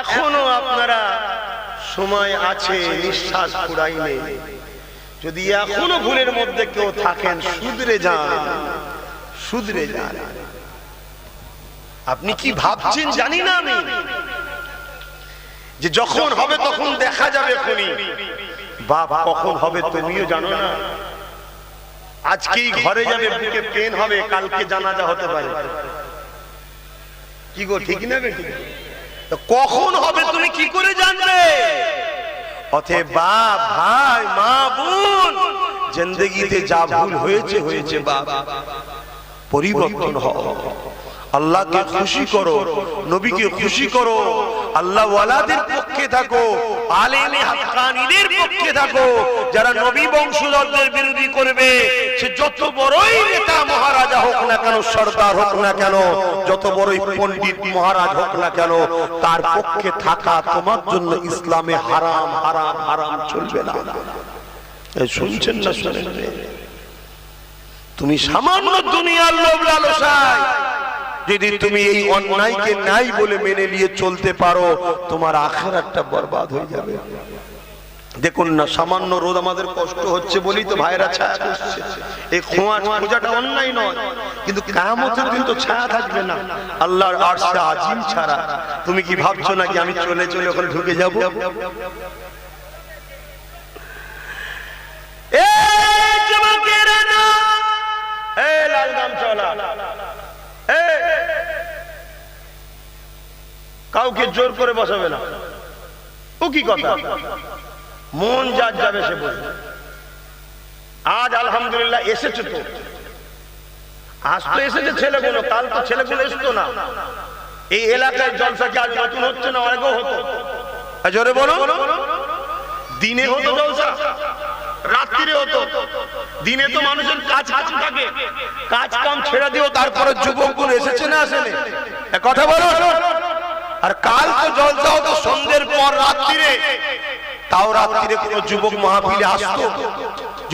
এখনও আপনারা সময় আছে, নিঃশ্বাস ফুরাই নেই যদি এখনও ভুলের মধ্যে কেউ থাকেন শুধরে যান শুধরে যান। আপনি কি ভাবছেন জানি না আমি। যে যখন হবে তখন দেখা যাবে খুনি। বাপ কখন হবে তুমিও জানো না। আজকেই ঘরে যাবে, বুকে পেন হবে, কালকে জানাজা হতে পারে। কি গো, ঠিক না বেটি কখন হবে তুমি কি করে জানবে? ভাই, মা, বোন যা ভুল হয়েছে হয়েছে পরিবর্তন হও। আল্লাহকে খুশি করো, নবীকে খুশি করো। আল্লাহ ওয়ালাদের পক্ষে থাকো, আলেমে হাক্কানীদের পক্ষে থাকো। যারা নবী বংশধরদের বিরোধী করবে, সে যত বড়ই নেতা মহারাজা হোক না কেন, সর্দার হোক না কেন, যত বড়ই পণ্ডিত মহারাজ হোক না কেন, তার পক্ষে থাকা তোমার জন্য ইসলামে হারাম হারাম হারাম চলবে না। শুনছেন না শুনেন তুমি সামান্য দুনিয়ার লোভ লালসায় যদি তুমি এই অন্যায়কে নাই বলে মেনে নিয়ে চলতে পারো, তোমার আখের একটা বরবাদ হয়ে যাবে। দেখুন না, সামান্য রোদ আমাদের কষ্ট হচ্ছে বলেই তো ভাইরা ছায়া করছে এই খোঁয়া খোঁজাটা অন্যায় নয়, কিন্তু কায়ামতের দিন তো ছায়া থাকবে না। আল্লাহর আরশে আজিম ছাড়া। তুমি কি ভাবছ নাকি আমি চলে চলে ওখানে ঢুকে যাব? কাউকে জোর করে বসাবে না। ও কি কথা? মন যার যাবে সে বলবে। আজ আলহামদুলিল্লাহ এসেছে তো। আজ তো এসেছে ছেলেগুলো কাল তো ছেলেগুলো এসতো না। এই এলাকায় জলসা কি আজ নতুন হচ্ছে না অনেকও হতো? জোরে বলো দিনে হতো জলসা রাত্রিরে হতো। দিনে তো মানুষের কাজ কাজ থাকে। কাজ কাম ছেড়ে দিও তারপরে যুবকগুলো এসেছে না আসেনি কথা বলো আর কাল তো জলসা হতো সন্ধ্যের পর রাত্রিরে। তাও রাত্রিরে কোন যুবক মাহফিলে আসতো?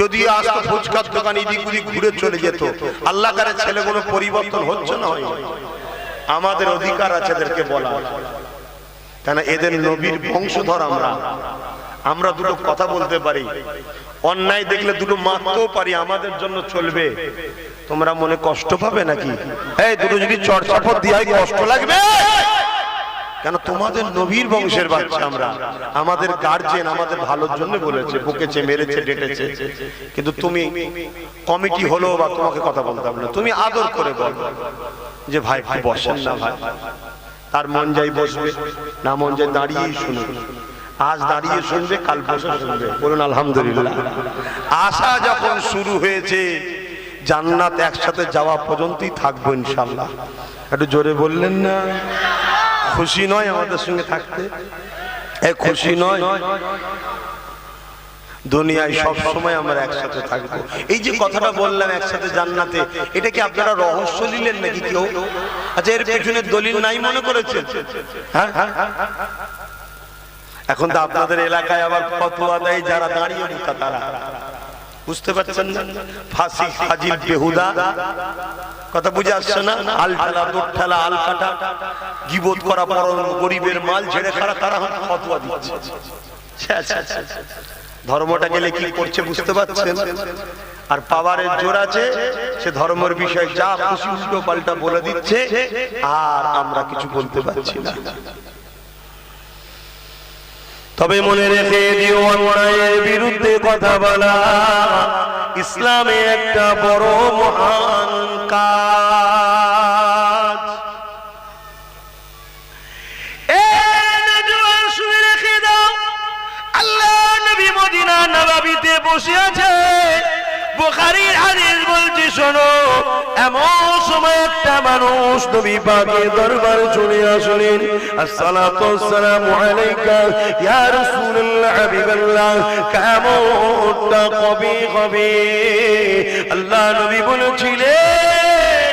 যদি আসতো, ফুচকার দোকান এদিক ওদিক ঘুরে চলে যেত। আল্লাহ কারে ছেলেগুলো পরিবর্তন হচ্ছে না? আমাদের অধিকার আছে এদেরকে বলা কেন এদের নবীর বংশধর আমরা। আমরা দুটো কথা বলতে পারি। অন্যায় দেখলে দুটো মারতেও পারি, আমাদের জন্য চলবে। তোমরা মনে কষ্ট পাবে নাকি? এই, দুটো যদি চড়চাপট দিয়ে কষ্ট লাগবে। কেন তোমাদের নবীর বংশের বাচ্চা আমরা? আমাদের গার্জেন আমাদের ভালোর জন্য বলেছে, বকেছে, মেরেছে ডেটেছে কিন্তু তুমি কমিটি হলো বা তোমাকে কথা বলতে হবে না। তুমি আদর করে বল যে, ভাই ভাই বসেন না ভাই। তার মন যাই বসবে, না মন যাই দাঁড়িয়েই শুনবে আজ দাঁড়িয়ে শুনবে, কাল বসে শুনবে। বলুন, আলহামদুলিল্লাহ। আশা যখন শুরু হয়েছে, জান্নাত একসাথে যাওয়া পর্যন্তই থাকব ইনশাল্লাহ। একটু জোরে বললেন না? খুশি নয় আমাদের সঙ্গে থাকতে। এ খুশি নয়। দুনিয়ায় সব সময় আমরা একসাথে থাকব। এই যে কথাটা বললাম একসাথে জান্নাতে, এটা কি আপনারা রহস্য নিলেন নাকি কেউ? আচ্ছা এর পেছনে দলিল নাই মনে করেছেন? হ্যাঁ এখন তো আপনাদের এলাকায় আবার ফতোয়া দেয় যারা দাঁড়িয়ে তারা। বুঝতে পারছেন না? ফাঁসি ফাজিল বেহুদা। কথা বুঝে আসছে না? আল ঠেলা দোর ঠেলা আল কাটা গিবোধ করা পর গরিবের মাল ছেড়ে খারা তারা ফতোয়া দিচ্ছে। ধর্মটা গেলে কি করছে বুঝতে পারছেন? আর পাওয়ারের জোর আছে, সে ধর্মের বিষয়ে যা খুশি উল্টো পাল্টা বলে দিচ্ছে, আর আমরা কিছু বলতে পারছি না। তবে মনে রেখে দিও অন্যায়ের বিরুদ্ধে কথা বলা। ইসলামে একটা বড় মহান কাজ। রেখে দাও। আল্লাহ নবী মদিনা নবাবিতে বসে আছে বুখারীর হাদিস বলছি, শোনো, এমন সময় একটা মানুষ নবী চলে আসলেন। আলাইকা ইয়া রাসূলুল্লাহ, হাবিবাল্লাহ, কেমনটা কবে হবে? আল্লাহ নবী বলেছিলেন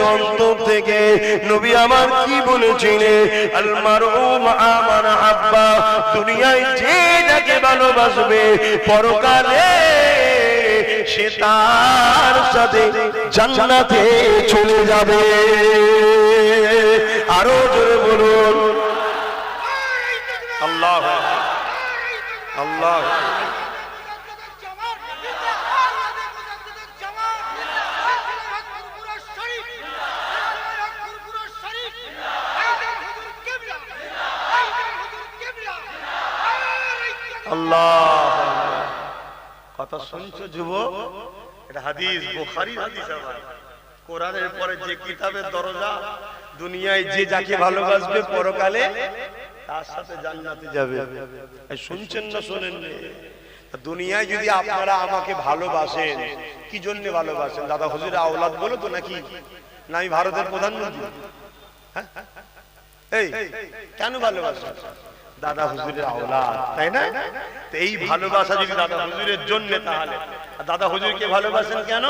অন্তর থেকে নবী আমার কি আল দুনিয়ায় যে যাকে ভালোবাসবে, পরকালে সে তার সাথে জান্নাতে চলে যাবে। আরও জোরে বলুন। আল্লাহ আল্লাহ। আল্লাহ। কথা শুনছো যুবক? এটা হাদিস বুখারীর হাদিস আবার। কোরআনের পরে যে কিতাবের দরজা দুনিয়ায় যে যাকে ভালোবাসবে পরকালে তার সাথে জান্নাতে যাবে। শুনছেন না শোনেন দুনিয়ায় যদি আপনারা আমাকে ভালোবাসেন কি জন্য ভালোবাসেন? দাদা হুজুর আওলাদ বলো তো নাকি? না আমি ভারতের প্রধানমন্ত্রী। হ্যাঁ? এই কেন ভালোবাসেন? দাদা হুজুরের আওলাদ তাই না? এই ভালোবাসা যদি দাদা হুজুরের জন্য তাহলে। দাদা হুজুরকে ভালোবাসেন কেন?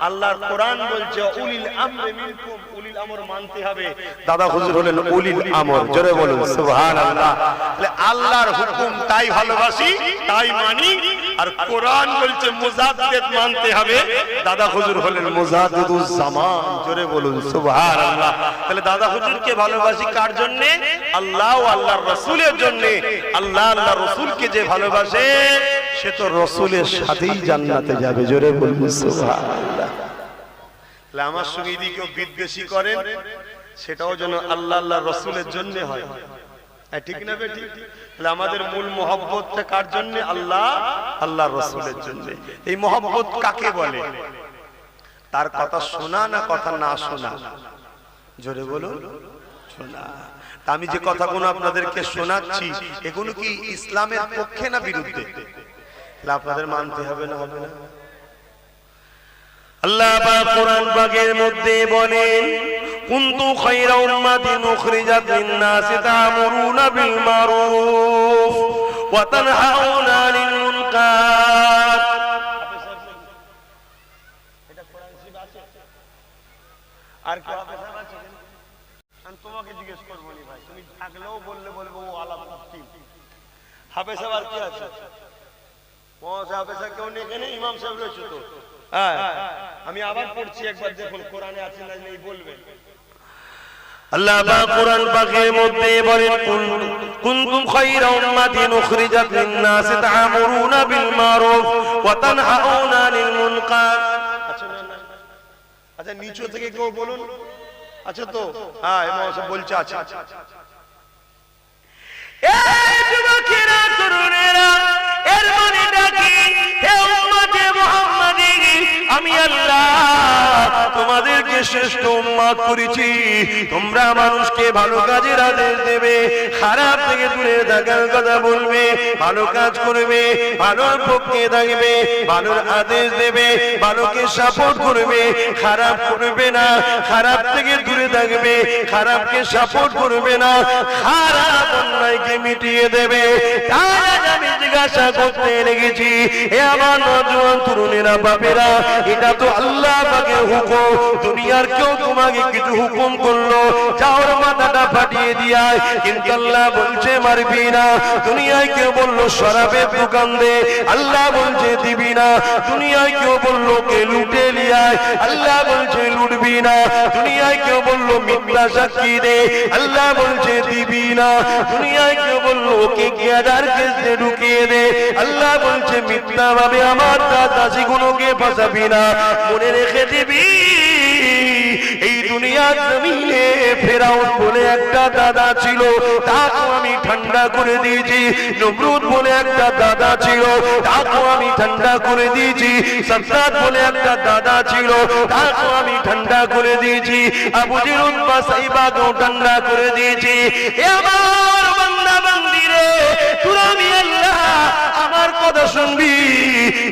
আল্লাহর কোরআন বলছে উলিল আমরে মিনকুম উলিল আমর মানতে হবে। দাদা হুজুর হলেন উলিল আমর। জোরে বলুন। সুবহানাল্লাহ। তাহলে আল্লাহর হুকুম তাই ভালোবাসি তাই মানি আর কোরআন বলছে মুজাদ্দিদ মানতে হবে। দাদা হুজুর হলেন মুজাদ্দিদুজ জামান। জোরে বলুন সুবহানাল্লাহ। তাহলে দাদা হুজুরকে ভালোবাসি কার জন্য? আল্লাহ ও আল্লাহর রাসূলের জন্য। আল্লাহ আল্লাহ রাসূলকে যে ভালোবাসে সে তো রাসূলের সাথেই জান্নাতে যাবে। জোরে বলুন সুবহানাল্লাহ। তাহলে আমার সঙ্গে যদি কেউ বিদ্বেষী করেন সেটাও যেন আল্লাহ আল্লাহ রসুলের জন্য হয়। হ্যাঁ, ঠিক না বেটি তাহলে আমাদের মূল মহব্বতটা কার জন্য? আল্লাহ আল্লাহ রসুলের জন্য। এই মহব্বত কাকে বলে? তার কথা শোনা না কথা না শোনা? জোরে বলুন। শোনা। আমি যে কথাগুলো আপনাদেরকে শোনাচ্ছি, এগুলো কি ইসলামের পক্ষে না বিরুদ্ধে? আপনাদের মানতে হবে না হবে না। আল্লাহ কোরআন পাকের মধ্যে বলেন উম্মাতিন উখরিজাত লিন-নাসি তা'মুরুনা বিল মারুফ ওয়া তানহাউনা আনিল মুনকার আর কি আমি তোমাকে জিজ্ঞেস করব নি ভাই। তুমি থাকলেও বললে বলব, ও হাফেজ আর কি আছে? হাফেজা কেউ নেই? এখানে ইমাম সাহেব রয়েছে তো। হ্যাঁ আমি আবার পড়ছি, একবার দেখুন, কোরআনে আছে না বলবেন। আল্লাহ কোরআন পাকের মধ্যে বলেন কুন- কুনতুম খায়রা উম্মাতিন উখরিজাত লিন-নাসি তা'মুরুনা বিল মারুফ ওয়া তানহাউনা আনিল মুনকার আচ্ছা। আচ্ছা নিচু থেকে কেউ বলুন? আচ্ছা তো? হ্যাঁ সাহেব বলছে আছে। এই যুবকেরা তরুণেরা আমি আল্লাহ তোমাদেরকে শ্রেষ্ঠ উম্মাদ করেছি। তোমরা মানুষকে ভালো কাজের আদেশ দেবে খারাপ থেকে দূরে থাকার কথা বলবে, ভালো কাজ করবে, ভালোর পক্ষে থাকবে, ভালোর আদেশ দেবে, ভালোকে সাপোর্ট করবে, খারাপ করবে না, খারাপ থেকে দূরে থাকবে, খারাপকে সাপোর্ট করবে না, খারাপ অন্যায়কে মিটিয়ে দেবে। আমি জিজ্ঞাসা করতে লেগেছি, হে আমার নজওয়ান তরুণেরা বাপেরা, এটা তো আল্লাহ পাকে হুকুম, দুনিয়ার কেউ তোমাকে কিছু হুকুম করল, যাওয়ার মাথাটা ফাটিয়ে দিয়ায় কিন্তু আল্লাহ বলছে মারবি না। দুনিয়ায় কেউ বলল শরাবের দোকান দে। আল্লাহ বলছে, দিবি না। দুনিয়ায় কেউ বলল, কে লুটে লিয়ায় আল্লাহ বলছে, লুটবি না। দুনিয়ায় কেউ বলল, মিথ্যা সাক্ষী দে। আল্লাহ বলছে, দিবি না। দুনিয়ায় কেউ বলল কে গিয়াদার কেসে ঢুকিয়ে দে। আল্লাহ বলছে, মিথ্যা ভাবে আমার দাদা গুলোকে ফাঁসাবি না। মনে রেখে দিবি, এই দুনিয়ার জমিনে ফেরাউন বলে একটা দাদা ছিল, তাকেও আমি ঠান্ডা করে দিয়েছি। নমরুদ বলে একটা দাদা ছিল, তাকেও আমি ঠান্ডা করে দিয়েছি। সত্তাদ বলে একটা দাদা ছিল, তাকেও আমি ঠান্ডা করে দিয়েছি। আবু জিরুদ বা সাইবাকেও ঠান্ডা করে দিয়েছি। এ আমার বান্দা বান্দিরে তোরা আমি আল্লাহ আমার কথা শুনবি?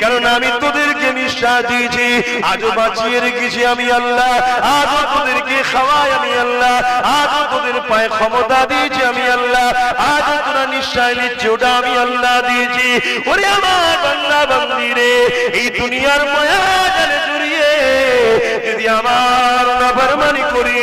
কারণ আমি তোদেরকে নিঃশ্বাস দিয়েছি। আজও বাঁচিয়ে রেখেছি আমি আল্লাহ। আজও তোদেরকে খাওয়াই আমি আল্লাহ। আজও তোদের পায়ে ক্ষমতা দিয়েছি আমি আল্লাহ। আজও তোরা নিঃশ্বাস নিচ্ছে, ওটা আমি আল্লাহ দিয়েছি। ওরে আমার বাংলা বান্দি রে, এই দুনিয়ার মায়া জালে জড়িয়ে যদি আমার নাফরমানি করি,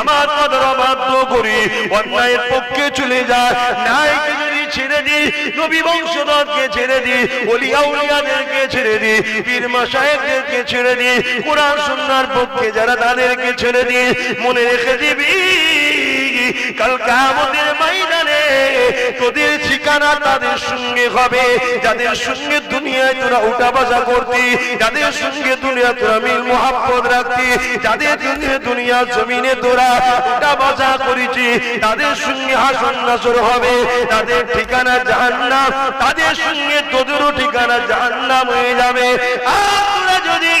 আমার কথার অবাধ্য করি, অন্যায়ের পক্ষে চলে যায় যদি ছেড়ে দি, নবী বংশধরকে ছেড়ে দি ওলিয়া উলিয়াদেরকে ছেড়ে দি, পীর মাসাহেবদেরকে ছেড়ে দি, কোরআন সুন্নাহর পক্ষে যারা তাদেরকে ছেড়ে দি, মনে রেখে দিবি, কাল কামতের তোদের ঠিকানা তাদের সঙ্গে হবে। যাদের সঙ্গে দুনিয়ায় তোরা উঠা বসা করতি, যাদের সঙ্গে দুনিয়া তোরা মিল মোহাব্বত রাখতি, যাদের দুনিয়া দুনিয়া জমিনে তোরা উঠা বসা করেছি, তাদের সঙ্গে হাসন নাসর হবে। তাদের ঠিকানা জাহান্নাম, তাদের সঙ্গে তোদেরও ঠিকানা জাহান্নাম হয়ে যাবে। আর তোরা যদি